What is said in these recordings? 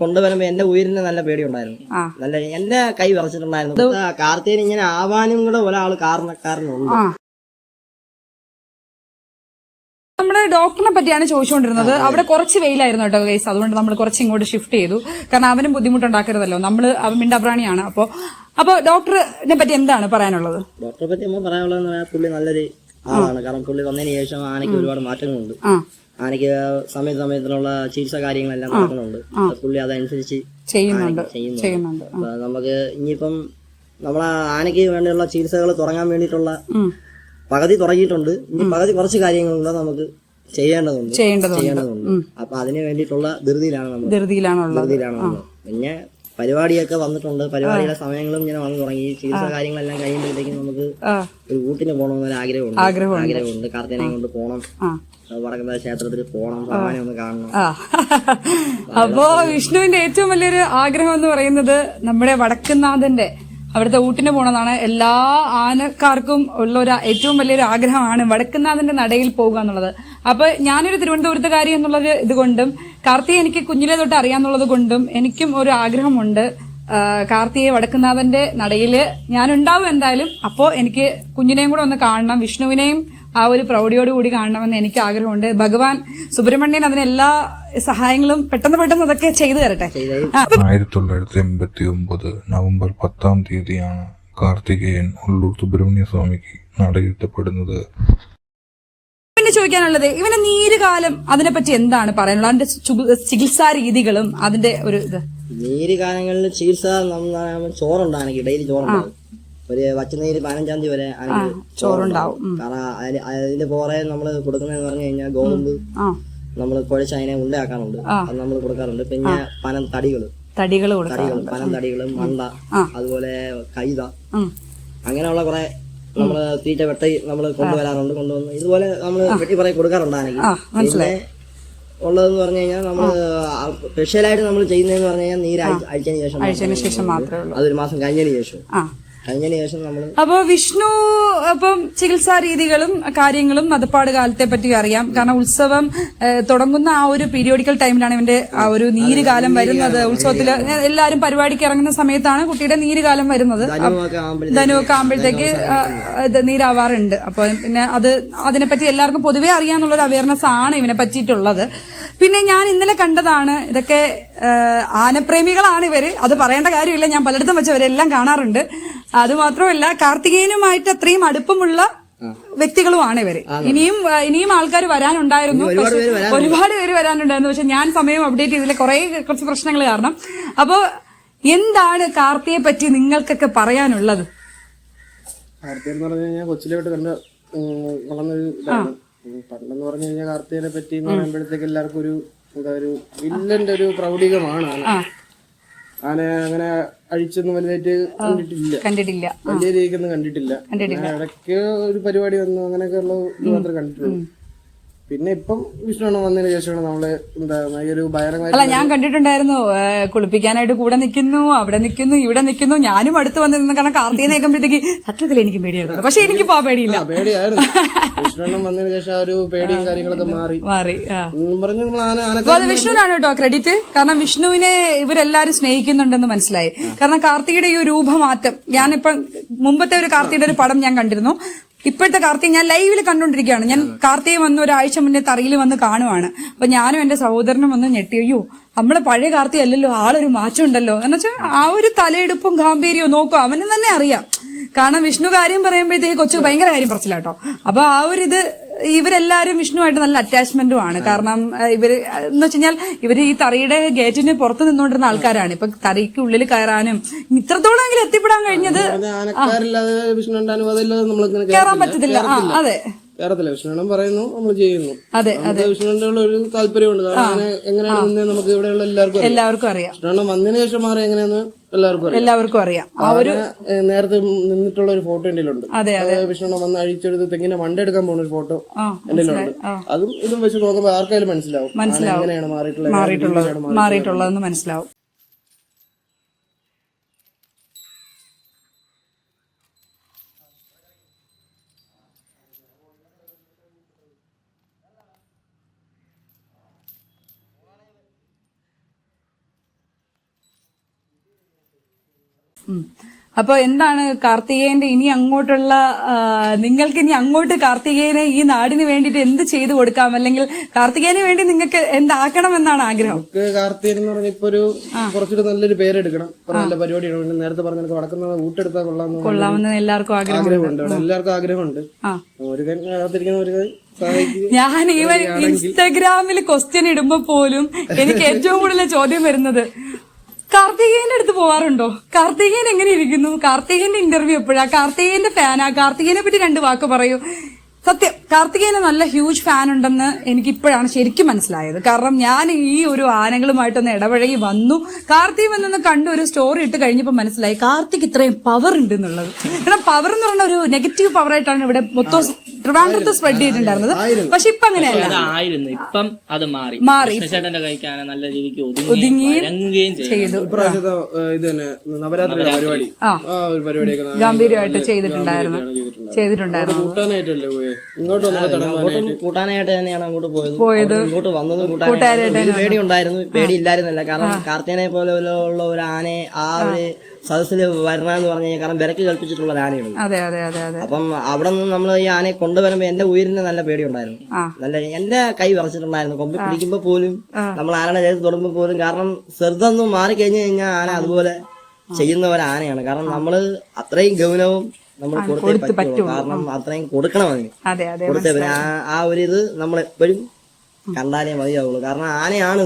കൊണ്ടുവരുമ്പോ എന്റെ ഉയരുന്ന നല്ല പേടിയുണ്ടായിരുന്നു. ഉണ്ടായിരുന്നു നല്ല എന്റെ കൈ വിറച്ചിട്ടുണ്ടായിരുന്നു. കാർത്തികന് ഇങ്ങനെ ആവാനും കൂടെ ഒരാൾ കാരണക്കാരനുണ്ട്. നമ്മൾ നമ്മുടെ ഡോക്ടറിനെ പറ്റിയാണ് ചോദിച്ചുകൊണ്ടിരുന്നത് അവിടെ കുറച്ച് വെയിലായിരുന്നു കേട്ടോ കേസ് അതുകൊണ്ട് നമ്മൾ കുറച്ച് ഇങ്ങോട്ട് ഷിഫ്റ്റ് ചെയ്തു. കാരണം അവനും ബുദ്ധിമുട്ടുണ്ടാക്കരുതല്ലോ. നമ്മൾ അവൻ മിണ്ടപ്രാണിയാണ് അപ്പോ അപ്പൊ ഡോക്ടറിനെ പറ്റി എന്താണ് പറയാനുള്ളത്? ഡോക്ടറെ പറ്റി നമ്മൾ പറയാനുള്ളത് പുള്ളി നല്ലൊരു ആളാണ്. കാരണം പുള്ളി വന്നതിന് ശേഷം ആനയ്ക്ക് ഒരുപാട് മാറ്റങ്ങളുണ്ട്. ആനയ്ക്ക് സമയ സമയത്തിനുള്ള ചികിത്സ കാര്യങ്ങളെല്ലാം നടക്കുന്നുണ്ട്. പുള്ളി അതനുസരിച്ച് ചെയ്യുന്നുണ്ട് ചെയ്യുന്നുണ്ട്. നമുക്ക് ഇനിയിപ്പം നമ്മളെ ആനയ്ക്ക് വേണ്ടിയുള്ള ചികിത്സകൾ തുടങ്ങാൻ വേണ്ടിയിട്ടുള്ള. പകുതി തുടങ്ങിയിട്ടുണ്ട്. ഇനി പകുതി കുറച്ച് കാര്യങ്ങളുണ്ട് നമുക്ക് ചെയ്യേണ്ടതുണ്ട്. ചെയ്യേണ്ടതുണ്ട് അപ്പൊ അതിന് വേണ്ടിയിട്ടുള്ള ധൃതിയിലാണ് നമ്മൾ ധൃതിയിലാണ് പിന്നെ പരിപാടിയൊക്കെ വന്നിട്ടുണ്ട്. പരിപാടിയുടെ സമയങ്ങളും ഇങ്ങനെ വന്നു തുടങ്ങി. ചികിത്സ കാര്യങ്ങളെല്ലാം കഴിയുമ്പോഴത്തേക്കും നമുക്ക് ഒരു ഊട്ടിന് പോകണമെന്നൊരു ആഗ്രഹമുണ്ട്. ആഗ്രഹമുണ്ട്. കാർത്തിനെ കൊണ്ട് പോകണം. വടക്കുന്ന ക്ഷേത്രത്തിൽ പോകണം. ഭഗവാനെ ഒന്ന് കാണണം. അപ്പോ വിഷ്ണുവിന്റെ ഏറ്റവും വലിയൊരു ആഗ്രഹം എന്ന് പറയുന്നത് നമ്മുടെ വടക്കുന്നാഥന്റെ അവിടുത്തെ ഊട്ടിന് പോകണമെന്നാണ് എല്ലാ ആനക്കാർക്കും ഉള്ള ഒരു ഏറ്റവും വലിയൊരു ആഗ്രഹമാണ് വടക്കുന്നാഥന്റെ നടയിൽ പോകുക എന്നുള്ളത്. അപ്പൊ ഞാനൊരു തിരുവനന്തപുരത്തുകാരി എന്നുള്ളൊരു ഇതുകൊണ്ടും കാർത്തിയെ എനിക്ക് കുഞ്ഞിലെ തൊട്ട് അറിയാന്നുള്ളത് കൊണ്ടും എനിക്കും ഒരു ആഗ്രഹമുണ്ട്. കാർത്തിയെ വടക്കുന്നാഥന്റെ നടയിൽ ഞാൻ ഉണ്ടാവും എന്തായാലും. അപ്പോ എനിക്ക് കുഞ്ഞിനെയും കൂടെ ഒന്ന് കാണണം വിഷ്ണുവിനെയും ആ ഒരു പ്രൗഢിയോട് കൂടി കാണണമെന്ന് എനിക്ക് ആഗ്രഹമുണ്ട്. ഭഗവാൻ സുബ്രഹ്മണ്യൻ അതിന് എല്ലാ സഹായങ്ങളും പെട്ടെന്ന് പെട്ടെന്ന് അതൊക്കെ ചെയ്തു തരട്ടെ. ആയിരത്തി തൊള്ളായിരത്തി എൺപത്തി ഒമ്പത് നവംബർ പത്താം തീയതിയാണ് കാർത്തികേയൻ ഉള്ളൂർ സുബ്രഹ്മണ്യ സ്വാമിക്ക് നടയിരുത്തപ്പെടുന്നത് പിന്നെ ചോദിക്കാനുള്ളത് ഇവന്റെ നീരുകാലം അതിനെപ്പറ്റി എന്താണ് പറയാനുള്ളത്? അതിന്റെ ചികിത്സാ രീതികളും അതിന്റെ ഒരു ഇത്. നീരുകാലങ്ങളിൽ ചികിത്സ ചോറുണ്ടാണെങ്കിൽ ചോറുണ്ട് ഡെയിലി ചോറുണ്ടാവും. ഒരു വച്ചനീര് പതിനഞ്ചാം തീയതി വരെ ആനയ്ക്ക് ചോറുണ്ടാവും. കാരണം അതിന് അതിന്റെ പുറകെ നമ്മൾ കൊടുക്കുന്നതെന്ന് പറഞ്ഞു കഴിഞ്ഞാൽ ഗോതമ്പ് നമ്മൾ കുഴച്ച് അതിനെ ഉണ്ടാക്കാറുണ്ട്. അത് നമ്മൾ കൊടുക്കാറുണ്ട്. പിന്നെ പനം തടികൾ. തടികൾ തടികൾ പനം തടികൾ മണ്ട അതുപോലെ കൈത. അങ്ങനെയുള്ള കുറെ നമ്മൾ തീറ്റ വെട്ടി നമ്മൾ കൊണ്ടുവരാറുണ്ട് കൊണ്ടുവന്ന് ഇതുപോലെ നമ്മൾ വെട്ടി പറയും കൊടുക്കാറുണ്ട് ആനയ്ക്ക്. പിന്നെ ഉള്ളതെന്ന് പറഞ്ഞു കഴിഞ്ഞാൽ നമ്മൾ സ്പെഷ്യലായിട്ട് നമ്മൾ ചെയ്യുന്നതെന്ന് പറഞ്ഞു കഴിഞ്ഞാൽ നീര് അഴി- അഴിച്ചതിന് ശേഷം അതൊരു മാസം കഴിഞ്ഞതിന് ശേഷം. ആ നമ്മൾ അപ്പോ വിഷ്ണു അപ്പം ചികിത്സാ രീതികളും കാര്യങ്ങളും മതപ്പാട് കാലത്തെ പറ്റി അറിയാം. കാരണം ഉത്സവം തുടങ്ങുന്ന ആ ഒരു പീരിയോഡിക്കൽ ടൈമിലാണ് ഇവന്റെ ആ ഒരു നീര് കാലം വരുന്നത്. ഉത്സവത്തിൽ എല്ലാരും പരിപാടിക്ക് ഇറങ്ങുന്ന സമയത്താണ് കുട്ടിയുടെ നീര് കാലം വരുന്നത് ധനുവൊക്കെ ആകുമ്പോഴത്തേക്ക് നീരാവാറുണ്ട്. അപ്പൊ പിന്നെ അത് അതിനെപ്പറ്റി എല്ലാവർക്കും പൊതുവേ അറിയാന്നുള്ളൊരു അവയർനെസ് ആണ് ഇവനെ പറ്റിയിട്ടുള്ളത്. പിന്നെ ഞാൻ ഇന്നലെ കണ്ടതാണ് ഇതൊക്കെ ആനപ്രേമികളാണ് ഇവർ. അത് പറയേണ്ട കാര്യമില്ല. ഞാൻ പലയിടത്തും വെച്ച് ഇവരെല്ലാം കാണാറുണ്ട്. അത് മാത്രമല്ല കാർത്തികേയനുമായിട്ട് അത്രയും അടുപ്പമുള്ള വ്യക്തികളുമാണ് ഇവർ. ഇനിയും ഇനിയും ആൾക്കാർ വരാനുണ്ടായിരുന്നു. പക്ഷെ ഒരുപാട് പേര് വരാനുണ്ടായിരുന്നു. പക്ഷെ ഞാൻ സമയം അപ്ഡേറ്റ് ചെയ്തില്ല കുറെ കുറച്ച് പ്രശ്നങ്ങൾ കാരണം. അപ്പോ എന്താണ് കാർത്തിയെ പറ്റി നിങ്ങൾക്കൊക്കെ പറയാനുള്ളത്? കാർത്തിക എന്ന് പറഞ്ഞു കഴിഞ്ഞാൽ കൊച്ചിലോട്ട് കണ്ട് ഉം, വളർന്നൊരു ഇതാണ്. പണ്ടെന്ന് പറഞ്ഞു കഴിഞ്ഞാൽ കാർത്തികനെ പറ്റി എന്ന് പറയുമ്പോഴത്തേക്ക് എല്ലാവർക്കും ഒരു എന്താ ഒരു വില്ലന്റെ ഒരു പ്രൗഢികമാണ് ആന അങ്ങനെ അഴിച്ചൊന്നും വലുതായിട്ട് കണ്ടിട്ടില്ല. കണ്ടിട്ടില്ല. വലിയ രീതിക്കൊന്നും കണ്ടിട്ടില്ല. ഇടയ്ക്ക് ഒരു പരിപാടി വന്നു അങ്ങനെയൊക്കെ ഉള്ള മാത്രമേ കണ്ടിട്ടുള്ളൂ. പിന്നെ ഇപ്പം വിഷ്ണു വന്നതിന് ശേഷമാണ് നമ്മൾ എന്താ ഈ ഒരു ഭയങ്കര അല്ല ഞാൻ കണ്ടിട്ടുണ്ടായിരുന്നു കുളിപ്പിക്കാനായിട്ട് കൂടെ നിൽക്കുന്നു അവിടെ നിൽക്കുന്നു ഇവിടെ നിൽക്കുന്നു. ഞാനും അടുത്ത് വന്നിരുന്നു. നിന്ന് കാരണം കാർത്തികനെ നേക്കുമ്പോഴത്തേക്ക് സത്യത്തിൽ എനിക്ക് പേടിയായിരുന്നു. പക്ഷെ എനിക്ക് ആ പേടിയില്ല. പേടിയായിരുന്നു. വിഷ്ണു വന്നതിന് ശേഷം ആ ഒരു പേടിയും കാര്യങ്ങളൊക്കെ മാറി. മാറി വിഷ്ണുവിനാണ് കേട്ടോ ക്രെഡിറ്റ് കാരണം വിഷ്ണുവിനെ ഇവരെല്ലാരും സ്നേഹിക്കുന്നുണ്ടെന്ന് മനസ്സിലായി. കാരണം കാർത്തികയുടെ ഈ രൂപമാറ്റം ഞാനിപ്പം മുമ്പത്തെ ഒരു കാർത്തികയുടെ ഒരു പടം ഞാൻ കണ്ടിരുന്നു. ഇപ്പോഴത്തെ കാർത്തിക ഞാൻ ലൈവിൽ കണ്ടുകൊണ്ടിരിക്കുകയാണ് ഞാൻ കാർത്തിക വന്ന് ഒരാഴ്ച മുന്നേ തറയിൽ വന്ന് കാണുവാണ്. അപ്പൊ ഞാനും എന്റെ സഹോദരനും വന്ന് ഞെട്ടി അയ്യോ നമ്മളെ പഴയ കാർത്തി അല്ലല്ലോ ആളൊരു മാറ്റം ഉണ്ടല്ലോ എന്ന് വെച്ചാൽ ആ ഒരു തലയെടുപ്പും ഗാംഭീര്യവും നോക്കും അവന് തന്നെ അറിയാം. കാരണം വിഷ്ണു കാര്യം പറയുമ്പോഴത്തേക്ക് കൊച്ചു ഭയങ്കര കാര്യം പറച്ചില്ല കേട്ടോ അപ്പൊ ആ ഒരു ഇത് ഇവരെല്ലാരും വിഷ്ണുവായിട്ട് നല്ല അറ്റാച്ച്മെന്റും ആണ് കാരണം ഇവർ എന്ന് വെച്ചുകഴിഞ്ഞാൽ ഇവർ ഈ തറിയുടെ ഗേറ്റിന് പുറത്ത് നിന്നുകൊണ്ടിരുന്ന ആൾക്കാരാണ്. ഇപ്പൊ തറിക്ക് ഉള്ളിൽ കയറാനും ഇത്രത്തോളം എത്തിപ്പെടാൻ കഴിഞ്ഞത് കയറാൻ പറ്റത്തില്ല. അതെ. കേരളത്തിലെ വിഷ്ണു പറയുന്നു നമ്മൾ ചെയ്യുന്നു. അതെ അതെ. വിഷ്ണുവിന്റെ ഒരു താല്പര്യമുണ്ട്. കാരണം എങ്ങനെയാണ് നമുക്ക് ഇവിടെയുള്ള എല്ലാവർക്കും എല്ലാവർക്കും അറിയാം. വിഷ്ണുണ്ണം വന്നതിന് ശേഷം മാറി എങ്ങനെയാന്ന് എല്ലാവർക്കും അറിയാം. ആ ഒരു നേരത്തെ നിന്നിട്ടുള്ള ഒരു ഫോട്ടോ എന്റെ ഉണ്ട് അതെ. അതെ വിഷ്ണുണ്ണം വന്ന് അഴിച്ചെടുത്ത് തെങ്ങിനെ മണ്ടെടുക്കാൻ പോകുന്ന ഒരു ഫോട്ടോ എന്റെ ഉണ്ട് അതും ഇതും വെച്ച് നോക്കുമ്പോൾ ആർക്കായാലും മനസ്സിലാവും. മനസ്സിലാവും. മാറിയിട്ടുള്ളത്? മാറിയിട്ടുള്ളതെന്ന് മനസ്സിലാവും. അപ്പൊ എന്താണ് കാർത്തികേയന്റെ ഇനി അങ്ങോട്ടുള്ള നിങ്ങൾക്ക് ഇനി അങ്ങോട്ട് കാർത്തികേയനെ ഈ നാടിന് വേണ്ടിയിട്ട് എന്ത് ചെയ്തു കൊടുക്കാം? അല്ലെങ്കിൽ കാർത്തികേയന് വേണ്ടി നിങ്ങൾക്ക് എന്താക്കണം എന്നാണ് ആഗ്രഹം? കാർത്തികൻ എന്ന് പറഞ്ഞ ഇപ്പൊ ഒരു കുറച്ചുകൂടി നല്ലൊരു പേരെടുക്കണം. നല്ല പരിപാടി ഇടണം നേരത്തെ പറഞ്ഞ വടക്കുന്ന ഊട്ടെടുത്താൽ കൊള്ളാമെന്ന് കൊള്ളാമെന്ന് എല്ലാവർക്കും ആഗ്രഹം ആഗ്രഹമുണ്ട്. എല്ലാവർക്കും ആഗ്രഹമുണ്ട്. ഒരു കൈ കാത്തിരിക്കുന്ന ഒരു ഞാൻ ഈവൻ ഇൻസ്റ്റഗ്രാമിൽ ക്വസ്റ്റ്യൻ ഇടുമ്പോ പോലും എനിക്ക് ഏറ്റവും കൂടുതൽ ചോദ്യം വരുന്നത് കാർത്തികേയന്റെ അടുത്ത് പോവാറുണ്ടോ? കാർത്തികേയൻ എങ്ങനെ ഇരിക്കുന്നു? കാർത്തികേയന്റെ ഇന്റർവ്യൂ എപ്പോഴാ? കാർത്തികേയന്റെ ഫാനാ കാർത്തികേയനെ പറ്റി രണ്ട് വാക്ക് പറയൂ. സത്യം. കാർത്തികേയന് നല്ല ഹ്യൂജ് ഫാൻ ഉണ്ടെന്ന് എനിക്ക് ഇപ്പോഴാണ് ശരിക്കും മനസ്സിലായത്. കാരണം ഞാൻ ഈ ഒരു ആനകളുമായിട്ടൊന്ന് ഇടപഴകി വന്നു. കാർത്തിക് വന്നൊന്ന് കണ്ടു ഒരു സ്റ്റോറി ഇട്ട് കഴിഞ്ഞപ്പോൾ മനസ്സിലായി കാർത്തിക് ഇത്രയും പവർ ഉണ്ട് എന്നുള്ളത് കാരണം പവർ എന്ന് പറഞ്ഞ ഒരു നെഗറ്റീവ് പവർ ആയിട്ടാണ് ഇവിടെ മൊത്തം ട്രിവാൻഡ്രത്ത് സ്പ്രെഡ് ചെയ്തിട്ടുണ്ടായിരുന്നത്. പക്ഷെ ഇപ്പൊ അങ്ങനെയല്ല. ഇപ്പം അത് മാറി. മാറി. കൃഷ്ണചേട്ടന്റെ കൈക്കാണ് നല്ല രീതിക്ക് ചെയ്തു. ഇത് തന്നെ നവരാത്രി. പരിപാടി. ഗംഭീരമായിട്ട് ചെയ്തിട്ടുണ്ടായിരുന്നു. ചെയ്തിട്ടുണ്ടായിരുന്നു. അങ്ങോട്ടും കൂട്ടാനായിട്ട് തന്നെയാണ് അങ്ങോട്ട് പോയത്. ഇങ്ങോട്ട് വന്നതും കൂട്ടാനായിട്ട്. പേടി ഉണ്ടായിരുന്നു പേടി ഇല്ലായിരുന്നില്ല കാരണം കാർത്തികനെ പോലെ ഉള്ള ഒരു ആനയെ ആ ഒരു സദസ്സിൽ വരണമെന്ന് പറഞ്ഞു കഴിഞ്ഞാൽ കാരണം വിലക്ക് കൽപ്പിച്ചിട്ടുള്ള ഒരു ആനയാണ്. അതെ അതെ അതെ അതെ. അപ്പം അവിടെ നിന്ന് നമ്മൾ ഈ ആനയെ കൊണ്ടുവരുമ്പോ എന്റെ ഉയരിന് നല്ല പേടി ഉണ്ടായിരുന്നു നല്ല എന്റെ കൈ വിറച്ചിട്ടുണ്ടായിരുന്നു. കൊമ്പി പിടിക്കുമ്പോ പോലും നമ്മൾ ആനയുടെ ചേർത്ത് തൊടുമ്പോ പോലും കാരണം ശ്രദ്ധ മാറി കഴിഞ്ഞു കഴിഞ്ഞാൽ ആന അതുപോലെ ചെയ്യുന്ന ഒരു ആനയാണ്. കാരണം നമ്മൾ അത്രയും ഗൗനവും നമ്മൾ കൊടുത്തേ പറ്റുള്ളൂ. കാരണം അത്രയും കൊടുക്കണം അതിന് അതെ അതെ കൊടുത്തേ പറ്റൂ. ആ- ഒരു ഇത് നമ്മൾ എപ്പോഴും കണ്ടാലേ മതിയാവുള്ളൂ. കാരണം ആനയാണ്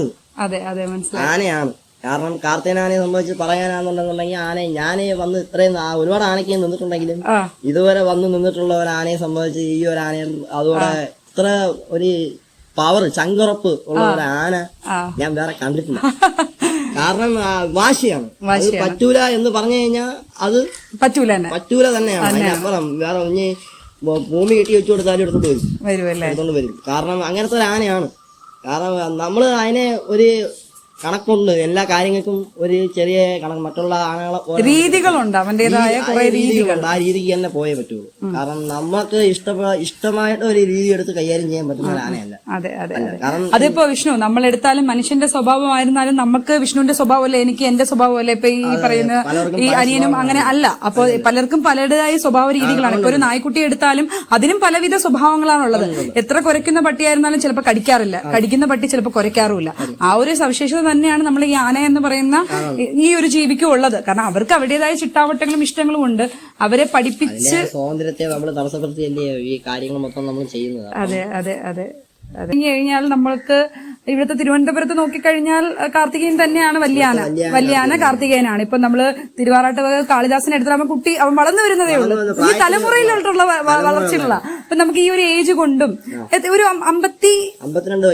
ആനയാണ്. കാരണം കാർത്തേനാനെ സംബന്ധിച്ച് പറയാനാണെന്നുണ്ടെന്നുണ്ടെങ്കിൽ ആനയെ ഞാനേ വന്ന് ഇത്രയും ഒരുപാട് ആനയ്ക്ക് നിന്നിട്ടുണ്ടെങ്കിലും ഇതുവരെ വന്ന് നിന്നിട്ടുള്ള ഒരു ആനയെ സംബന്ധിച്ച് ഈ ഒരു ആനയെ അതുപോലെ ഇത്ര ഒരു പവർ ചങ്കുറപ്പ് ഉള്ള ഒരു ആന ഞാൻ വേറെ കണ്ടിട്ടില്ല. കാരണം വാശിയാണ്. അത് പറ്റൂല എന്ന് പറഞ്ഞു കഴിഞ്ഞാൽ അത് പറ്റൂല തന്നെ. പറ്റൂല തന്നെയാണ് അതിനപ്പുറം വേറെ ഇനി ഭൂമി കെട്ടി വെച്ചു കൊടുത്താലും എടുത്തോണ്ട് വരും. എടുത്തോണ്ട് വരും. കാരണം അങ്ങനത്തെ ഒരു ആനയാണ്. കാരണം നമ്മൾ അതിനെ ഒരു കണക്കുണ്ട്. എല്ലാ കാര്യങ്ങൾക്കും ഒരു ചെറിയ കണക്ക്. മറ്റുള്ള ആനകളെ രീതികളുണ്ട്. അവന്റേതായ കുറെ രീതികളുണ്ട്. ആ രീതിക്ക് തന്നെ പോയേ പറ്റുള്ളൂ. കാരണം നമുക്ക് ഇഷ്ടപ്പെട്ട ഇഷ്ടമായിട്ട് ഒരു രീതി എടുത്ത് കൈകാര്യം ചെയ്യാൻ പറ്റുന്ന ഒരു ആനയല്ല അതെ അതെ അതെ. കാരണം അതിപ്പോ വിഷ്ണു നമ്മൾ എടുത്താലും മനുഷ്യന്റെ സ്വഭാവമായിരുന്നാലും നമുക്ക് വിഷ്ണുവിന്റെ സ്വഭാവമല്ലേ എനിക്ക് എന്റെ സ്വഭാവമല്ലേ ഇപ്പൊ ഈ പറയുന്ന ഈ അനിയനും അങ്ങനെ അല്ല. അപ്പൊ പലർക്കും പലരുടേതായ സ്വഭാവ രീതികളാണ്. ഇപ്പൊ ഒരു നായ്ക്കുട്ടി എടുത്താലും അതിനും പലവിധ സ്വഭാവങ്ങളാണുള്ളത്. എത്ര കുരയ്ക്കുന്ന പട്ടിയായിരുന്നാലും ചിലപ്പോൾ കടിക്കാറില്ല. കടിക്കുന്ന പട്ടി ചിലപ്പോൾ കുരയ്ക്കാറുമില്ല ആ ഒരു സവിശേഷത തന്നെയാണ് നമ്മൾ ഈ ആന എന്ന് പറയുന്ന ഈ ഒരു ജീവിക്കും ഉള്ളത്. കാരണം അവർക്ക് അവരുടേതായ ചിട്ടാവട്ടങ്ങളും ഇഷ്ടങ്ങളും ഉണ്ട്. അവരെ പഠിപ്പിച്ച് സ്വാതന്ത്ര്യത്തെ നമ്മൾ തടസ്സപ്പെടുത്തിയല്ലേ ഈ കാര്യങ്ങൾ മൊത്തം നമ്മൾ ചെയ്യുന്നത്? അതെ അതെ അതെ. കഴിഞ്ഞാൽ നമ്മൾക്ക് ഇവിടുത്തെ തിരുവനന്തപുരത്ത് നോക്കിക്കഴിഞ്ഞാൽ കാർത്തികേയൻ തന്നെയാണ് വല്യാന. വല്യാന കാർത്തികേയനാണ്. ഇപ്പൊ നമ്മൾ തിരുവാറാട്ട് കാളിദാസിനെ എടുത്താൽ കുട്ടി അവൻ വളർന്നു വരുന്നതേ ഉള്ളൂ. ഈ തലമുറയിലോട്ടുള്ള വളർച്ചയുള്ള. അപ്പൊ നമുക്ക് ഈ ഒരു ഏജ് കൊണ്ടും ഒരു അമ്പത്തി അമ്പത്തിരണ്ട്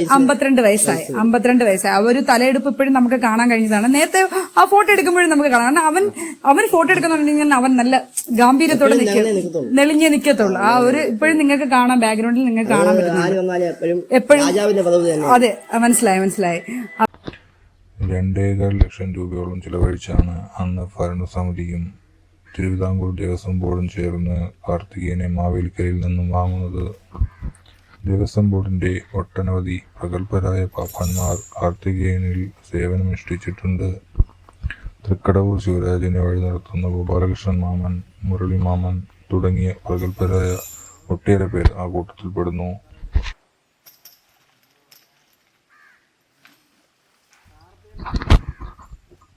വയസ്സ്. വയസ്സായി. അമ്പത്തിരണ്ട് വയസ്സായി. ആ ഒരു തലയെടുപ്പ് ഇപ്പോഴും നമുക്ക് കാണാൻ കഴിഞ്ഞതാണ്. നേരത്തെ ആ ഫോട്ടോ എടുക്കുമ്പോഴും നമുക്ക് കാണാം. കാരണം അവൻ അവൻ ഫോട്ടോ എടുക്കുന്നുണ്ടെങ്കിൽ അവൻ നല്ല ഗാംഭീര്യത്തോടെ നിൽക്കും. നെളിഞ്ഞേ നിൽക്കത്തുള്ളൂ ആ ഒരു ഇപ്പോഴും നിങ്ങൾക്ക് കാണാം ബാക്ക്ഗ്രൗണ്ടിൽ നിങ്ങൾക്ക് കാണാൻ പറ്റും എപ്പോഴും അതെ ആ, മനസ്സിലായി മനസ്സിലായി. രണ്ടേകാൽ ലക്ഷം രൂപയോളം ചിലവഴിച്ചാണ് അന്ന് ഭരണസമിതിയും തിരുവിതാംകൂർ ദേവസ്വം ബോർഡും ചേർന്ന് കാർത്തികേയനെ മാവേലിക്കരയിൽ നിന്നും വാങ്ങുന്നത്. ദേവസ്വം ബോർഡിന്റെ ഒട്ടനവധി പ്രഗത്ഭരായ പാപ്പന്മാർ കാർത്തികേയനിൽ സേവനമനുഷ്ഠിച്ചിട്ടുണ്ട്. തൃക്കടവൂർ ശിവരാജനെ വഴി നടത്തുന്ന ഗോപാലകൃഷ്ണൻ മാമൻ മുരളി മാമൻ തുടങ്ങിയ പ്രഗത്ഭരായ ഒട്ടേറെ പേർ ആ കൂട്ടത്തിൽപ്പെടുന്നു.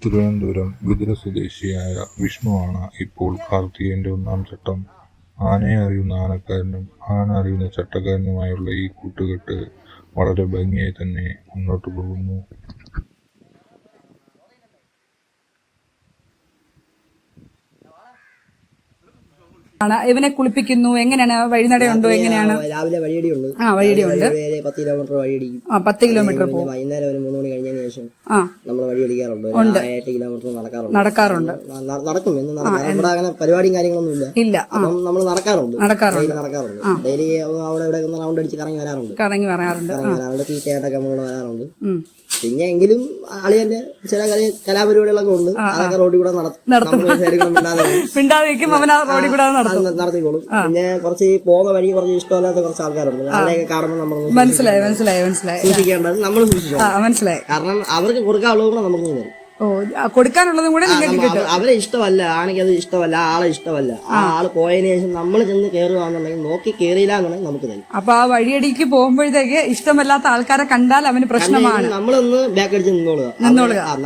തിരുവനന്തപുരം വിതുര സ്വദേശിയായ വിഷ്ണുവാണ് ഇപ്പോൾ കാർത്തികന്റെ ഒന്നാം ചട്ടം. ആനയെ അറിയുന്ന ആനക്കാരനും ആന അറിയുന്ന ചട്ടക്കാരനുമായുള്ള ഈ കൂട്ടുകെട്ട് വളരെ ഭംഗിയായി തന്നെ മുന്നോട്ട് പോകുന്നു. ആണ്. ഇവനെ കുളിപ്പിക്കുന്നു. എങ്ങനെയാണ്? വഴിനടയുണ്ടോ? എങ്ങനെയാണ്? രാവിലെ വഴിയടിയുണ്ട് ആ വഴിയടിയുണ്ട്. വഴിയടി പത്ത് കിലോമീറ്റർ വഴിയടിക്കും. ആ പത്ത് കിലോമീറ്റർ പോകും. വൈകുന്നേരം ഒരു മൂന്ന് ആ. നമ്മൾ വഴിയടിക്കാറുണ്ട് ഒരു എട്ട് കിലോമീറ്റർ നടക്കാറുണ്ട്. നടക്കാറുണ്ട്. നടക്കും. എന്ന് നടക്കാം. അങ്ങനെ പരിപാടിയും കാര്യങ്ങളൊന്നും ഇല്ല. ഇല്ല അപ്പം നമ്മൾ നടക്കാറുണ്ട്. നടക്കാറുണ്ട്. ഡെയിലി നടക്കാറുണ്ട്. ഡെയിലി അവിടെ ഇവിടെ റൗണ്ട് അടിച്ച് കറങ്ങി വരാറുണ്ട്. കറങ്ങി വരാറുണ്ട്. കറങ്ങി വരാറുണ്ട്. തീറ്റയായിട്ടൊക്കെ നമ്മൾ വരാറുണ്ട്. പിന്നെ എങ്കിലും തന്നെ ചില കളി കലാപരിപാടികളൊക്കെ ഉണ്ട് അതൊക്കെ റോഡിൽ കൂടെ നടത്തും. നടത്തിക്കോളും. പിന്നെ കുറച്ച് പോകുന്ന വഴി കുറച്ച് ഇഷ്ടമല്ലാത്ത കുറച്ച് ആൾക്കാരുണ്ട്. അവരെയൊക്കെ കാണുമ്പോൾ നമ്മൾ മനസ്സിലായി മനസ്സിലായി മനസ്സിലായി. സൂക്ഷിക്കേണ്ടത് നമ്മൾ സൂക്ഷിക്കണം മനസ്സിലായി. കാരണം അവർക്ക് കൊടുക്കാനുള്ളത് കൂടെ നമുക്ക് തരും. ഓ കൊടുക്കാനുള്ളതും കൂടെ നിങ്ങൾക്ക് അവരെ ഇഷ്ടമല്ല ആണെങ്കിൽ അത് ഇഷ്ടമല്ല ആളെ ഇഷ്ടമല്ല. ആ ആൾ പോയതിനു ശേഷം നമ്മൾ ചെന്ന് കയറുകയാണെന്നുണ്ടെങ്കിൽ നോക്കി കയറിയില്ല എന്നുണ്ടെങ്കിൽ നമുക്ക് തരും. അപ്പൊ ആ വഴിയടിക്ക് പോകുമ്പോഴത്തേക്ക് ഇഷ്ടമല്ലാത്ത ആൾക്കാരെ കണ്ടാൽ അവന് പ്രശ്നമാണ്. നമ്മളൊന്ന് ബാക്ക് അടിച്ച് നിന്നോളുക.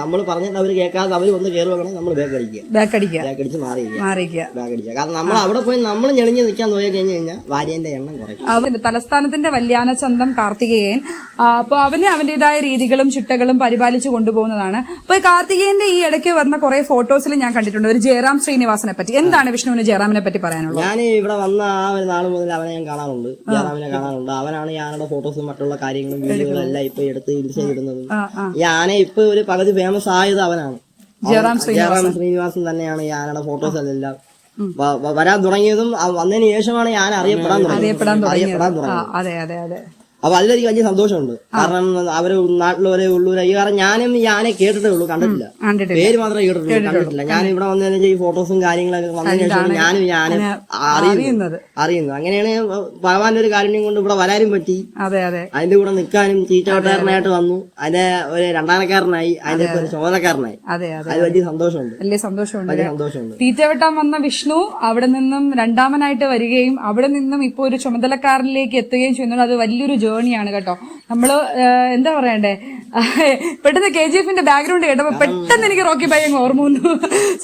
നമ്മൾ പറഞ്ഞിട്ട് അവർ കേൾക്കാതെ അവർ ഒന്ന് കയറുവാണെങ്കിൽ നമ്മൾ ബാക്ക് അടിക്കുക. ബാക്ക് അടിക്കുക. ബാക്ക് അടിച്ച് മാറിയിരിക്കുക. മാറിയിരിക്കുക. ബാക്ക് അടിക്കുക കാരണം നമ്മൾ അവിടെ പോയി നമ്മൾ ഞെളിഞ്ഞ് നിൽക്കാൻ നോക്കി കഴിഞ്ഞു കഴിഞ്ഞാൽ ഭാര്യന്റെ എണ്ണം കുറയും അവൻ തലസ്ഥാനത്തിന്റെ വല്യാന ചന്തം കാർത്തികേയൻ. അപ്പോൾ അപ്പൊ അവന് അവന്റേതായ രീതികളും ചിട്ടകളും പരിപാലിച്ചു കൊണ്ടുപോകുന്നതാണ്. അപ്പൊ ഈ കാർത്തികേയന്റെ ഈ ഇടയ്ക്ക് വന്ന കുറെ ഫോട്ടോസിൽ ഞാൻ കണ്ടിട്ടുണ്ട്. ഒരു ജയറാം ശ്രീനിവാസനെ പറ്റി. എന്താണ് വിഷ്ണുവിന് ജയറാമിനെ പറ്റി പറയാനുള്ളത്? ഞാൻ ഇവിടെ വന്ന ആ ഒരു നാൾ മുതൽ അവനെ ഞാൻ കാണാറുണ്ട്. ജയറാമിനെ കാണാറുണ്ട്. അവനാണ് ഞാനുടെ ഫോട്ടോസും മറ്റുള്ള കാര്യങ്ങളും വീഡിയോകളും എല്ലാം ഇപ്പൊ എടുത്ത് ഇൻസ്റ്റ ഇടുന്നതും. ഞാനെ ഇപ്പൊ ഒരു പകുതി ഫേമസ് ആയത് അവനാണ്. ജയറാം ശ്രീനിവാസൻ. തന്നെയാണ് ഞാനുടെ ഫോട്ടോസ് എല്ലാം വരാൻ തുടങ്ങിയതും വന്നതിന് ശേഷമാണ് ഞാൻ അറിയപ്പെടാൻ തുടങ്ങിയത്. അറിയപ്പെടാൻ തുടങ്ങിയത്. അതെ അതെ അതെ. അപ്പൊ അതിലെനിക്ക് വലിയ സന്തോഷമുണ്ട്. കാരണം അവർ നാട്ടിലുള്ളവരെ ഉള്ളൂ. കാരണം ഞാനും ഞാനെ ആനയെ കേട്ടിട്ടേ ഉള്ളൂ കണ്ടിട്ടില്ല. പേര് മാത്രമേ കേട്ടിട്ടുള്ളൂ കണ്ടിട്ടില്ല. ഞാൻ ഇവിടെ വന്നതിന് ഈ ഫോട്ടോസും കാര്യങ്ങളൊക്കെ വന്നതിന് ശേഷം ഞാനും ഈ ആന അറിയുന്നത്. അറിയുന്നത്. അങ്ങനെയാണ് ഭഗവാന്റെ ഒരു കാരുണ്യം കൊണ്ട് ഇവിടെ വരാനും പറ്റി. അതെ അതെ. അതിന്റെ കൂടെ നിൽക്കാനും ചീറ്റവട്ടാരനായിട്ട് വന്നു. അതിന്റെ ഒരു രണ്ടാനക്കാരനായി അതിന്റെ ഒരു ചോദനക്കാരനായി അതെ വലിയ സന്തോഷമുണ്ട്. വലിയ സന്തോഷമുണ്ട് വലിയ സന്തോഷമുണ്ട്. തീറ്റവട്ടം വന്ന വിഷ്ണു അവിടെ നിന്നും രണ്ടാമനായിട്ട് വരികയും അവിടെ നിന്നും ഇപ്പൊ ഒരു ചുമതലക്കാരനിലേക്ക് എത്തുകയും ചെയ്യുന്നത് അത് വലിയൊരു ജേണിയാണ് കേട്ടോ. നമ്മൾ എന്താ പറയണ്ടേ? പെട്ടെന്ന് കെ ജി എഫിന്റെ ബാക്ക്ഗ്രൗണ്ട് കേട്ടപ്പോൾ പെട്ടെന്ന് എനിക്ക് റോക്കി ബൈ അങ്ങ് ഓർമ്മ വന്നു.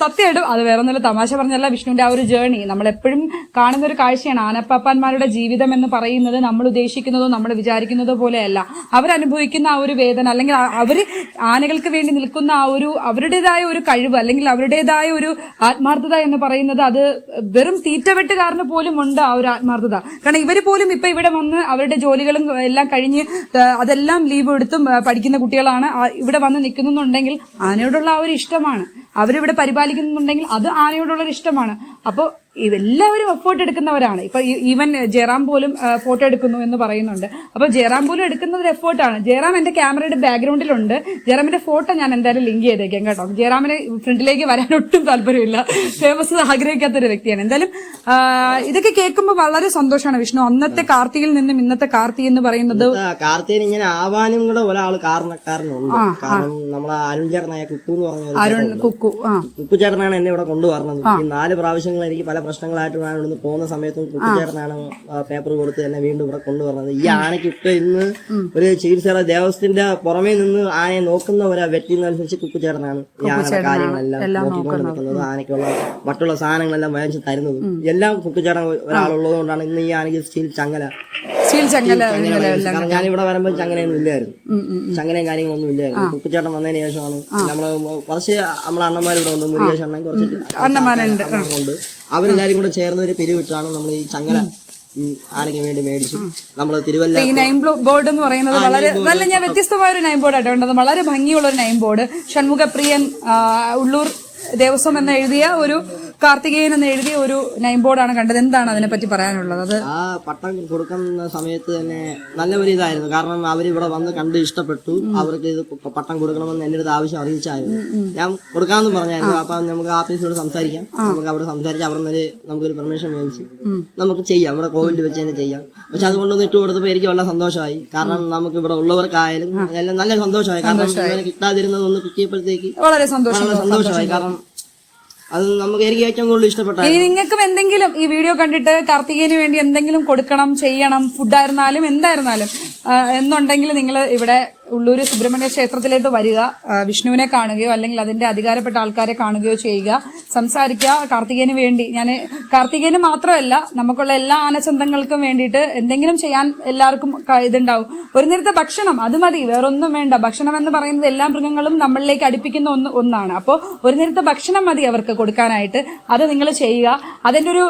സത്യമായിട്ടും അത് വേറെ ഒന്നുമില്ല തമാശ പറഞ്ഞല്ല വിഷ്ണുവിന്റെ ആ ഒരു ജേണി നമ്മൾ എപ്പോഴും കാണുന്ന ഒരു കാഴ്ചയാണ്. ആനപ്പാപ്പാന്മാരുടെ ജീവിതം എന്ന് പറയുന്നത് നമ്മൾ ഉദ്ദേശിക്കുന്നതോ നമ്മൾ വിചാരിക്കുന്നതോ പോലെയല്ല. അവരനുഭവിക്കുന്ന ആ ഒരു വേദന അല്ലെങ്കിൽ അവർ ആനകൾക്ക് വേണ്ടി നിൽക്കുന്ന ആ ഒരു അവരുടേതായ ഒരു കഴിവ് അല്ലെങ്കിൽ അവരുടേതായ ഒരു ആത്മാർത്ഥത എന്ന് പറയുന്നത് അത് വെറും തീറ്റവെട്ടുകാരന് പോലും ഉണ്ട് ആ ഒരു ആത്മാർത്ഥത. കാരണം ഇവർ പോലും ഇപ്പൊ ഇവിടെ വന്ന് അവരുടെ ജോലികളും എല്ലാം കഴിഞ്ഞ് അതെല്ലാം ലീവ് എടുത്തും പഠിക്കുന്ന കുട്ടികളാണ് ഇവിടെ വന്ന് നിൽക്കുന്നുണ്ടെങ്കിൽ ആനയോടുള്ള ആ ഒരു ഇഷ്ടമാണ്. അവരിവിടെ പരിപാലിക്കുന്നുണ്ടെങ്കിൽ അത് ആനയോടുള്ള ഒരു ഇഷ്ടമാണ്. അപ്പോൾ ഇതെല്ലാവരും എഫേർട്ട് എടുക്കുന്നവരാണ്. ഇപ്പൊ ഈവൻ ജയറാം പോലും ഫോട്ടോ എടുക്കുന്നു എന്ന് പറയുന്നുണ്ട്. അപ്പൊ ജയറാം പോലും എടുക്കുന്നത് ഒരു എഫേർട്ടാണ് ജയറാം എന്റെ ക്യാമറയുടെ ബാക്ക്ഗ്രൗണ്ടിലുണ്ട് ജയറാമിന്റെ ഫോട്ടോ ഞാൻ എന്തായാലും ലിങ്ക് ചെയ്തേക്കാം കേട്ടോ. ജയറാമിന് ഫ്രണ്ടിലേക്ക് വരാൻ ഒട്ടും താല്പര്യമില്ല. ഫേമസ് ആഗ്രഹിക്കാത്ത ഒരു വ്യക്തിയാണ്. എന്തായാലും ഇതൊക്കെ കേൾക്കുമ്പോൾ വളരെ സന്തോഷമാണ് വിഷ്ണു. അന്നത്തെ കാർത്തിയിൽ നിന്നും ഇന്നത്തെ കാർത്തി എന്ന് പറയുന്നത് കാർത്തികൻ ഇങ്ങനെ ആവാനും കൂടെ ഒരാൾ കാരണക്കാരനുണ്ട്. കാരണം നമ്മളെ അരുൺ ചേട്ടനായ കുക്കു എന്ന് പറഞ്ഞ അരുൺ കുക്കു കുക്കു എന്നെ ഇവിടെ കൊണ്ടുവരുന്നത്. ഈ നാല് പ്രാവശ്യങ്ങൾ എനിക്ക് പല പ്രശ്നങ്ങളായിട്ട് ഞാൻ ഇവിടുന്ന് പോകുന്ന സമയത്തും കുട്ടിച്ചേട്ടനാണ് പേപ്പർ കൊടുത്ത് എന്നെ വീണ്ടും ഇവിടെ കൊണ്ടുവരുന്നത്. ഈ ആനയ്ക്ക് ഇപ്പൊ ഇന്ന് ഒരു ചികിത്സയുടെ ദേവസ്ഥത്തിന്റെ പുറമേ നിന്ന് ആനയെ നോക്കുന്ന ഒരു വ്യക്തിന്നനുസരിച്ച് കുക്കു ചേട്ടനാണ് ഈ ആനയുടെ കാര്യങ്ങളെല്ലാം നോക്കിക്കൊണ്ട് നിൽക്കുന്നത് ആനയ്ക്കുള്ള മറ്റുള്ള സാധനങ്ങളെല്ലാം വാങ്ങിച്ച് തരുന്നത്. എല്ലാം കുപ്പിച്ചേട്ടൻ ചേട്ടൻ ഒരാളുള്ളത് കൊണ്ടാണ് ഇന്ന് ഈ ആനയ്ക്ക് സ്റ്റീൽ ചങ്ങല. സ്റ്റീൽ ചങ്ങല കാരണം ഞാൻ ഇവിടെ വരുമ്പോൾ ചങ്ങനയൊന്നും ഇല്ലായിരുന്നു ചങ്ങനയും കാര്യങ്ങളൊന്നും ഇല്ലായിരുന്നു. കുക്കുചേട്ടൻ വന്നതിന് ശേഷമാണ് നമ്മൾ കുറച്ച് നമ്മളെ അണ്ണന്മാർ ഇവിടെ വന്നു മുരുകേഷ് അണ്ണൻ കുറച്ച് അണ്ണന്മാരുണ്ട്. കൊണ്ട് അവരെല്ലാരും കൂടെ ചേർന്ന് ഒരു പിരിവിട്ടാണ് നമ്മൾ ഈ ചങ്ങല ആരെങ്കിലും ആനയ്ക്ക് വേണ്ടി മേടിച്ചു നമ്മൾ തിരുവല്ല ഈ നൈം ബോർഡ് എന്ന് പറയുന്നത് വളരെ നല്ല ഞാൻ വ്യത്യസ്തമായ ഒരു നൈം ബോർഡ് ആയിട്ട് കണ്ടത്. വളരെ ഭംഗിയുള്ള ഒരു നൈം ബോർഡ് ഷൺമുഖപ്രിയൻ ഉള്ളൂർ ദേവസ്വം എന്ന് എഴുതിയ ഒരു കാർത്തികേയൻ എന്ന് എഴുതിയ ഒരു നൈം ബോർഡാണ് കണ്ടത്. എന്താണ് അതിനെപ്പറ്റി പറയാനുള്ളത്? അത് ആ പട്ടം കൊടുക്കുന്ന സമയത്ത് തന്നെ നല്ല ഒരു ഇതായിരുന്നു. കാരണം അവർ ഇവിടെ വന്ന് കണ്ട് ഇഷ്ടപ്പെട്ടു. അവർക്ക് ഇത് പട്ടം കൊടുക്കണമെന്ന് എന്റെ അടുത്ത് ആവശ്യം അറിയിച്ചായിരുന്നു. ഞാൻ കൊടുക്കാമെന്ന് പറഞ്ഞായിരുന്നു. അപ്പൊ നമുക്ക് ആഫീസിനോട് സംസാരിക്കാം. നമുക്ക് അവിടെ സംസാരിച്ച് അവിടെ നിന്ന് നമുക്കൊരു പെർമിഷൻ മേടിച്ച് നമുക്ക് ചെയ്യാം. ഇവിടെ കോവിലിൽ വെച്ച് തന്നെ ചെയ്യാം. പക്ഷെ അതുകൊണ്ട് ഒന്ന് ഇട്ട് കൊടുത്തപ്പോൾ എനിക്ക് വളരെ സന്തോഷമായി. കാരണം നമുക്ക് ഇവിടെ ഉള്ളവർക്കായാലും എല്ലാം നല്ല സന്തോഷമായി. കാരണം കിട്ടാതിരുന്നത് ഒന്ന് കിട്ടിയപ്പോഴത്തേക്ക് വളരെ സന്തോഷമായി. കാരണം അത് നമുക്ക് എനിക്ക് ഏറ്റവും കൂടുതൽ ഇഷ്ടപ്പെട്ട നിങ്ങൾക്കും എന്തെങ്കിലും ഈ വീഡിയോ കണ്ടിട്ട് കാർത്തികേയന് വേണ്ടി എന്തെങ്കിലും കൊടുക്കണം ചെയ്യണം ഫുഡായിരുന്നാലും എന്തായിരുന്നാലും എന്നുണ്ടെങ്കിൽ നിങ്ങൾ ഇവിടെ ഉള്ളൂര് സുബ്രഹ്മണ്യ ക്ഷേത്രത്തിലേക്ക് വരിക വിഷ്ണുവിനെ കാണുകയോ അല്ലെങ്കിൽ അതിന്റെ അധികാരപ്പെട്ട ആൾക്കാരെ കാണുകയോ ചെയ്യുക സംസാരിക്കുക. കാർത്തികേന് വേണ്ടി ഞാൻ കാർത്തികേന് മാത്രമല്ല നമുക്കുള്ള എല്ലാ ആനച്ചന്തങ്ങൾക്കും വേണ്ടിയിട്ട് എന്തെങ്കിലും ചെയ്യാൻ എല്ലാവർക്കും ഇതുണ്ടാവും. ഒരു നേരത്തെ ഭക്ഷണം അത് മതി. വേറൊന്നും വേണ്ട. ഭക്ഷണം എന്ന് പറയുന്നത് എല്ലാ മൃഗങ്ങളും നമ്മളിലേക്ക് അടുപ്പിക്കുന്ന ഒന്ന് ഒന്നാണ്. അപ്പോൾ ഒരു നേരത്തെ ഭക്ഷണം മതി അവർക്ക് കൊടുക്കാനായിട്ട്. അത് നിങ്ങൾ ചെയ്യുക. അതെന്റെ ഒരു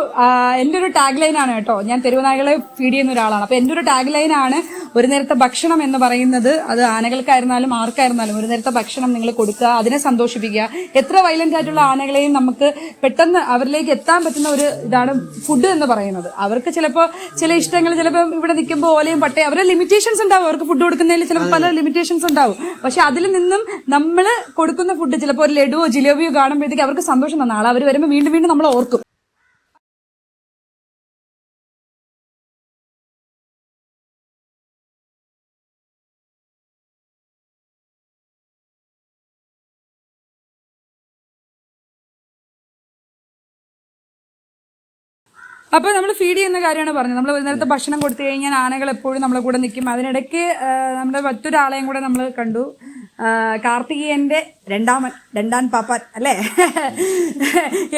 എന്റെ ഒരു ടാഗ് ലൈനാണ് കേട്ടോ. ഞാൻ തെരുവുനായകളെ ഫീഡ് ചെയ്യുന്ന ഒരാളാണ്. അപ്പോൾ എന്റെ ഒരു ടാഗ് ലൈനാണ് ഒരു നേരത്തെ ഭക്ഷണം എന്ന് പറയുന്നത്. അത് ആനകൾക്കായിരുന്നാലും ആർക്കായിരുന്നാലും ഒരു നേരത്തെ ഭക്ഷണം നിങ്ങൾ കൊടുക്കുക അതിനെ സന്തോഷിപ്പിക്കുക. എത്ര വയലന്റ് ആയിട്ടുള്ള ആനകളെയും നമുക്ക് പെട്ടെന്ന് അവരിലേക്ക് എത്താൻ പറ്റുന്ന ഒരു ഇതാണ് ഫുഡ് എന്ന് പറയുന്നത്. അവർക്ക് ചിലപ്പോൾ ചില ഇഷ്ടങ്ങൾ ചിലപ്പോൾ ഇവിടെ നിൽക്കുമ്പോൾ ഓലയും പട്ടയും അവരെ ലിമിറ്റേഷൻസ് ഉണ്ടാവും. അവർക്ക് ഫുഡ് കൊടുക്കുന്നതിൽ ചിലപ്പോൾ പല ലിമിറ്റേഷൻസ് ഉണ്ടാവും. പക്ഷെ അതിൽ നിന്നും നമ്മൾ കൊടുക്കുന്ന ഫുഡ് ചിലപ്പോൾ ഒരു ലഡുവോ ജിലേബിയോ കാണുമ്പോഴത്തേക്ക് അവർക്ക് സന്തോഷം നാളെ അവർ വരുമ്പോൾ വീണ്ടും വീണ്ടും നമ്മൾ ഓർക്കും. അപ്പൊ നമ്മൾ ഫീഡ് ചെയ്യുന്ന കാര്യമാണ് പറഞ്ഞത്. നമ്മൾ ഒരു നേരത്തെ ഭക്ഷണം കൊടുത്തു കഴിഞ്ഞാൽ ആനകൾ എപ്പോഴും നമ്മളെ കൂടെ നിൽക്കും. അതിനിടയ്ക്ക് നമ്മുടെ മറ്റൊരാളെയും കൂടെ നമ്മൾ കണ്ടു. കാർത്തികേയന്റെ രണ്ടാമൻ രണ്ടാൻ പാപ്പാൻ അല്ലേ?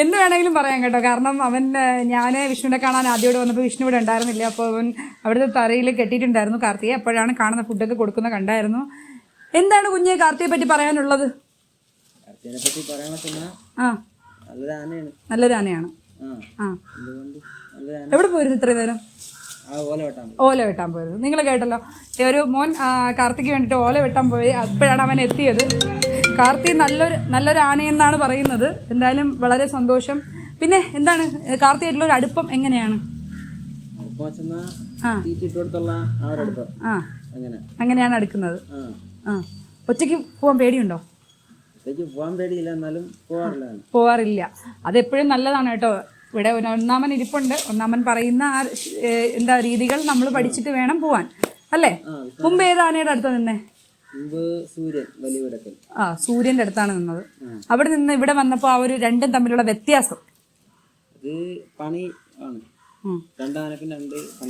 എന്ത് വേണമെങ്കിലും പറയാം കേട്ടോ. കാരണം അവൻ ഞാൻ വിഷ്ണുവിനെ കാണാൻ ആദ്യമായിട്ട് വന്നപ്പോൾ വിഷ്ണു ഇവിടെ ഉണ്ടായിരുന്നില്ല. അപ്പോൾ അവൻ അവിടുത്തെ തറയിൽ കെട്ടിയിട്ടുണ്ടായിരുന്നു കാർത്തികയെ. അപ്പോഴാണ് കാണുന്ന ഫുഡൊക്കെ കൊടുക്കുന്ന കണ്ടായിരുന്നു. എന്താണ് കുഞ്ഞെ കാർത്തിയെ പറ്റി പറയാനുള്ളത്? നല്ലൊരു ആനയാണ്. ആ. എവിടെ പോയിരുന്നു ഇത്രയും നേരം? ഓല വെട്ടാൻ പോയത് നിങ്ങൾ കേട്ടല്ലോ. ഒരു മോൻ കാർത്തിക്ക് വേണ്ടിയിട്ട് ഓല വെട്ടാൻ പോയി. അപ്പോഴാണ് അവൻ എത്തിയത്. കാർത്തി നല്ലൊരു നല്ലൊരു ആനയെന്നാണ് പറയുന്നത്. എന്തായാലും വളരെ സന്തോഷം. പിന്നെ എന്താണ്? കാർത്തിയായിട്ടുള്ള ഒരു അടുപ്പം എങ്ങനെയാണ്? അങ്ങനെയാണ് അടുക്കുന്നത്. ഒറ്റയ്ക്ക് പോകാൻ പേടിയുണ്ടോ? പോകാൻ പേടിയില്ല എന്നാലും പോകാറില്ല ഞാൻ. പോവാറില്ല. അതെപ്പോഴും നല്ലതാണ് കേട്ടോ. ഇവിടെ ഒന്നാമൻ ഇരിപ്പുണ്ട്. ഒന്നാമൻ പറയുന്ന ആ എന്താ രീതികൾ നമ്മൾ പഠിച്ചിട്ട് വേണം പോവാൻ. അല്ലേ? മുമ്പ് ഏത് ആനയുടെ അടുത്ത് നിന്നേ? ആ സൂര്യന്റെ അടുത്താണ് നിന്നത്. അവിടെ നിന്ന് ഇവിടെ വന്നപ്പോ ആ ഒരു രണ്ടും തമ്മിലുള്ള വ്യത്യാസം. പണി ആണ്.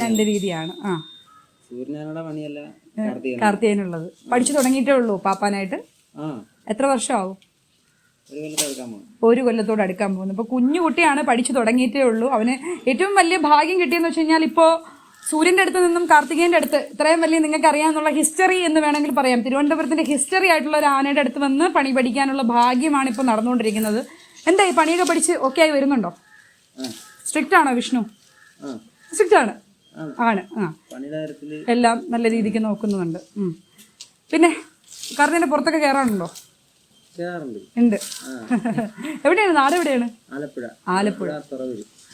രണ്ട് രീതിയാണ്. ആ. സൂര്യനാനയുടെ പണിയല്ല കാർത്തികനുള്ളത് പഠിച്ചു തുടങ്ങിയിട്ടേ ഉള്ളൂ പാപ്പാനായിട്ട്. ആ. എത്ര വർഷമാവും? ഒരു കൊല്ലത്തോട് അടുക്കാൻ പോകുന്നു. ഇപ്പോൾ കുഞ്ഞു കുട്ടിയാണ് പഠിച്ചു തുടങ്ങിയിട്ടേ ഉള്ളൂ. അവന് ഏറ്റവും വലിയ ഭാഗ്യം കിട്ടിയെന്ന് വെച്ച് കഴിഞ്ഞാൽ ഇപ്പോൾ സൂര്യന്റെ അടുത്ത് നിന്നും കാർത്തികേന്റെ അടുത്ത് ഇത്രയും വലിയ നിങ്ങൾക്ക് അറിയാമെന്നുള്ള ഹിസ്റ്ററി എന്ന് വേണമെങ്കിൽ പറയാം. തിരുവനന്തപുരത്തിന്റെ ഹിസ്റ്ററി ആയിട്ടുള്ള ഒരു ആനയുടെ അടുത്ത് വന്ന് പണി പഠിക്കാനുള്ള ഭാഗ്യമാണ് ഇപ്പോൾ നടന്നുകൊണ്ടിരിക്കുന്നത്. എന്താ ഈ പണിയൊക്കെ പഠിച്ച് ഓക്കെ ആയി വരുന്നുണ്ടോ? സ്ട്രിക്റ്റ് ആണോ വിഷ്ണു? സ്ട്രിക്റ്റ് ആണ്. ആണ്. ആ. എല്ലാം നല്ല രീതിക്ക് നോക്കുന്നുണ്ട്. പിന്നെ കാർത്തികന്റെ പുറത്തൊക്കെ കയറാനുണ്ടോ ഉണ്ട്. എവിടെയാണ്? നാട് എവിടെയാണ്? ആലപ്പുഴ. ആലപ്പുഴ.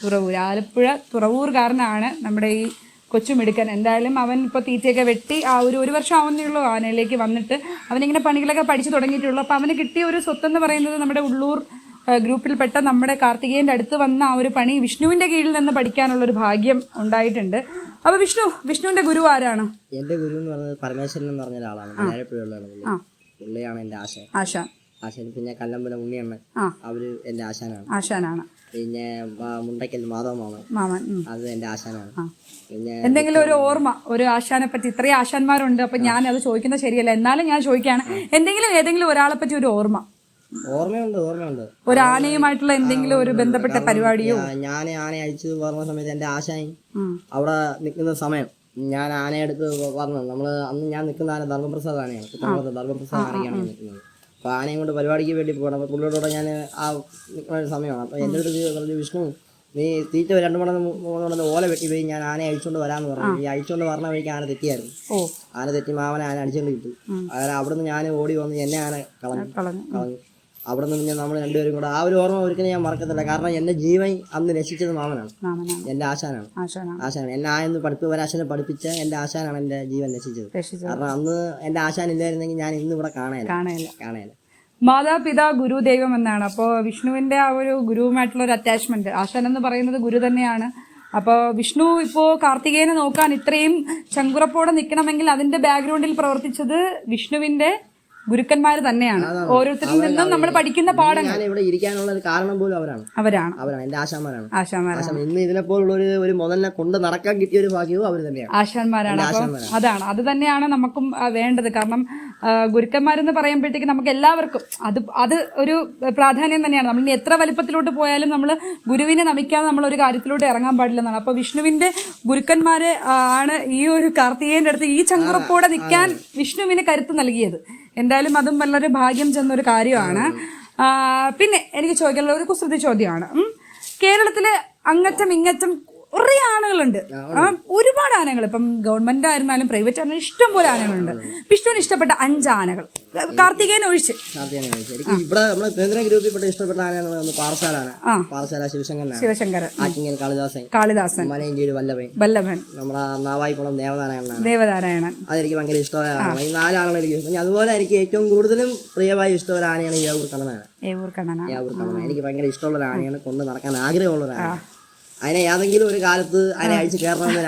തുറവൂർ ആലപ്പുഴ തുറവൂർകാരനാണ് നമ്മുടെ ഈ കൊച്ചുമിടുക്കൻ എന്തായാലും അവൻ ഇപ്പോൾ തീറ്റയൊക്കെ വെട്ടി ആ ഒരു ഒരു വർഷം ആവുന്നേ ഉള്ളൂ ആനയിലേക്ക് വന്നിട്ട്. അവനിങ്ങനെ പണികളൊക്കെ പഠിച്ചു തുടങ്ങിയിട്ടുള്ളൂ. അപ്പോൾ അവന് കിട്ടിയ ഒരു സ്വത്ത് എന്ന് പറയുന്നത് നമ്മുടെ ഉള്ളൂർ ഗ്രൂപ്പിൽപ്പെട്ട നമ്മുടെ കാർത്തികേയന്റെ അടുത്ത് വന്ന ആ ഒരു പണി വിഷ്ണുവിന്റെ കീഴിൽ നിന്ന് പഠിക്കാനുള്ളൊരു ഭാഗ്യം ഉണ്ടായിട്ടുണ്ട്. അപ്പോൾ വിഷ്ണു വിഷ്ണുവിന്റെ ഗുരു ആരാണ്? എന്റെ ഗുരു എന്ന് പറഞ്ഞത് പരമേശ്വരൻ എന്ന് പറഞ്ഞ ഒരാളാണ്. പുള്ളിയാണ് എന്റെ ആശാൻ. ആശാൻ. ആശാൻ പിന്നെ കല്ലമ്പലം ഉണ്ണിയണ്ണൻ അവർ എന്റെ ആശാനാണ്. ആശാനാണ്. പിന്നെ മുണ്ടയ്ക്കൽ മാധവമാണ് മാമൻ. മാമൻ അത് എന്റെ ആശാനാണ്. പിന്നെ എന്തെങ്കിലും ഒരു ഓർമ്മ ഒരു ആശാനെ പറ്റി ഇത്രയും ആശാന്മാരുണ്ട് അപ്പൊ ഞാൻ അത് ചോദിക്കുന്നത് ശരിയല്ല. എന്നാലും ഞാൻ ചോദിക്കുകയാണ് എന്തെങ്കിലും ഏതെങ്കിലും ഒരാളെ പറ്റി ഒരു ഓർമ്മ? ഓർമ്മയുണ്ട് ഓർമ്മയുണ്ട്. ഒരു ആനയുമായിട്ടുള്ള എന്തെങ്കിലും ഒരു ബന്ധപ്പെട്ട പരിപാടിയോ? ഞാൻ ആന അഴിച്ചു പറഞ്ഞ സമയത്ത് എന്റെ ആശാൻ ഉം. അവിടെ നിൽക്കുന്ന സമയം ഞാൻ ആനയെടുത്ത് പറഞ്ഞു. നമ്മൾ അന്ന് ഞാൻ നിൽക്കുന്ന ആന ധർമ്മപ്രസാദ് ആനയാണ്. ധർമ്മപ്രസാദ് ആനയാണ് നിൽക്കുന്നത്. അപ്പൊ ആനയും കൊണ്ട് പരിപാടിക്ക് വേണ്ടി പോകണം. അപ്പോൾ പുള്ളിയോടെ ഞാൻ ആ നിൽക്കുന്ന ഒരു സമയമാണ്. അപ്പോൾ എന്റെ അടുത്ത് പറഞ്ഞു വിഷ്ണു നീ തീറ്റ രണ്ട് മണി മൂന്ന് മണി ഓല വെട്ടി പോയി ഞാൻ ആനയെ അഴിച്ചുകൊണ്ട് വരാമെന്ന് പറഞ്ഞു. ഈ അഴിച്ചുകൊണ്ട് പറഞ്ഞ വഴിക്ക് ആന തെറ്റിയായിരുന്നു. ആന തെറ്റി മാവനെ ആന അടിച്ചുകൊണ്ട് കിട്ടു അങ്ങനെ അവിടുന്ന് ഞാൻ ഓടി വന്ന് എന്നെ ആന കളഞ്ഞു. കളഞ്ഞു. അവിടെ നിന്ന് ഞാൻ നമ്മൾ രണ്ടുപേരും കൂടെ ആ ഒരു ഓർമ്മ ഒരിക്കലും ഞാൻ മറക്കത്തില്ല. കാരണം എന്റെ ജീവൻ അന്ന് രക്ഷിച്ചത് മാമനാണ്. എന്റെ ആശാനാണ്. ആശാനാണ്. എന്നെ ആയെന്ന് പഠിപ്പ് ഒരാശാനെ പഠിപ്പിച്ച എന്റെ ആശാനാണ് എന്റെ ജീവൻ രക്ഷിച്ചത്. കാരണം അന്ന് എന്റെ ആശാൻ ഇല്ലായിരുന്നെങ്കിൽ ഞാൻ ഇന്ന് ഇവിടെ കാണാനില്ല കാണാനില്ല മാതാപിതാ ഗുരുദൈവം എന്നാണ്. അപ്പോൾ വിഷ്ണുവിന്റെ ആ ഒരു ഗുരുവുമായിട്ടുള്ള ഒരു അറ്റാച്ച്മെന്റ് ആശാൻ എന്ന് പറയുന്നത് ഗുരു തന്നെയാണ്. അപ്പോൾ വിഷ്ണു ഇപ്പോൾ കാർത്തികേനെ നോക്കാൻ ഇത്രയും ചങ്കുറപ്പോടെ നിൽക്കണമെങ്കിൽ അതിന്റെ ബാക്ക്ഗ്രൗണ്ടിൽ പ്രവർത്തിച്ചത് വിഷ്ണുവിന്റെ ഗുരുക്കന്മാർ തന്നെയാണ്. ഓരോരുത്തരിൽ നിന്നും നമ്മൾ പഠിക്കുന്ന പാഠങ്ങൾ. ഞാൻ ഇവിടെ ഇരിക്കാനുള്ള ഒരു കാരണം പോലും അവരാണ്. അവരാണ്. അവരാണ്. എന്റെ ആശാന്മാരാണ്. ആശാന്മാരാണ്. ഇന്ന് ഇതിനെപ്പോലുള്ള ഒരു ഒരു മുതലിനെ കൊണ്ട് നടക്കാൻ കിട്ടിയ ഒരു ഭാഗ്യവും അവർ തന്നെയാണ്. ആശാന്മാരാണ്. അതാണ്. അത് തന്നെയാണ് നമുക്കും വേണ്ടത്. കാരണം ഗുരുക്കന്മാരെന്ന് പറയുമ്പോഴത്തേക്ക് നമുക്ക് എല്ലാവർക്കും അത് അത് ഒരു പ്രാധാന്യം തന്നെയാണ്. നമ്മൾ എത്ര വലിപ്പത്തിലോട്ട് പോയാലും നമ്മൾ ഗുരുവിനെ നമിക്കാതെ നമ്മൾ ഒരു കാര്യത്തിലോട്ട് ഇറങ്ങാൻ പാടില്ലെന്നാണ്. അപ്പോൾ വിഷ്ണുവിന്റെ ഗുരുക്കന്മാരെ ആണ് ഈ ഒരു കാർത്തികേന്റെ അടുത്ത് ഈ ചങ്കുറപ്പോടെ നിൽക്കാൻ വിഷ്ണുവിന് കരുത്ത് നൽകിയത്. എന്തായാലും അതും വളരെ ഭാഗ്യം ചെന്നൊരു കാര്യമാണ്. പിന്നെ എനിക്ക് ചോദിക്കാനുള്ള ഒരു കുസൃതി ചോദ്യമാണ്. കേരളത്തിലെ അങ്ങറ്റം ഇങ്ങറ്റം കുറേ ആളുകളുണ്ട്. ആ, ഒരുപാട് ആനകൾ. ഇപ്പം ഗവൺമെന്റ് ആയിരുന്നാലും പ്രൈവറ്റ് ആയിരുന്നാലും ഇഷ്ടം പോലെ ആനകളുണ്ട്. വിഷ്ണുവിന് ഇഷ്ടപ്പെട്ട അഞ്ച് ആനകൾ. കാർത്തികേയൻ ഒഴിച്ച്. കാർത്തികനെ കഴിച്ചു എനിക്ക് ഇവിടെ നമ്മളെ കേന്ദ്ര ഗ്രൂപ്പിൽപ്പെട്ട ഇഷ്ടപ്പെട്ട ആനയാണ് ഒന്ന് പാറശാലാണ് പാറശാല ശിവശങ്കരനാണ് ശിവശങ്കരൻ ആറ്റിങ്ങൽ കാളിദാസൻ. കാളിദാസൻ. മലയഞ്ചേരി വല്ലഭൻ. വല്ലഭൻ. നമ്മുടെ നാവായിക്കുളം ദേവനാരായണൻ ദേവനാരായണൻ. അതെനിക്ക് ഭയങ്കര ഇഷ്ടമാണ് ഈ നാലാളുകൾ എനിക്ക് ഇഷ്ടം. അതുപോലെ എനിക്ക് ഏറ്റവും കൂടുതലും പ്രിയമായി ഇഷ്ടമുള്ള ആനയാണ് യാവൂർ കണ്ണനാണ്. ഏവൂർ കണ്ണന യാവൂർ കണ്ണന എനിക്ക് ഭയങ്കര ഇഷ്ടമുള്ള ആനയാണ് കൊണ്ട് നടക്കാൻ ആഗ്രഹമുള്ള ഒരാളാണ് ആന അതിനെ ഏതെങ്കിലും ഒരു കാലത്ത് അതിനെ അഴിച്ച് കയറണമെന്ന്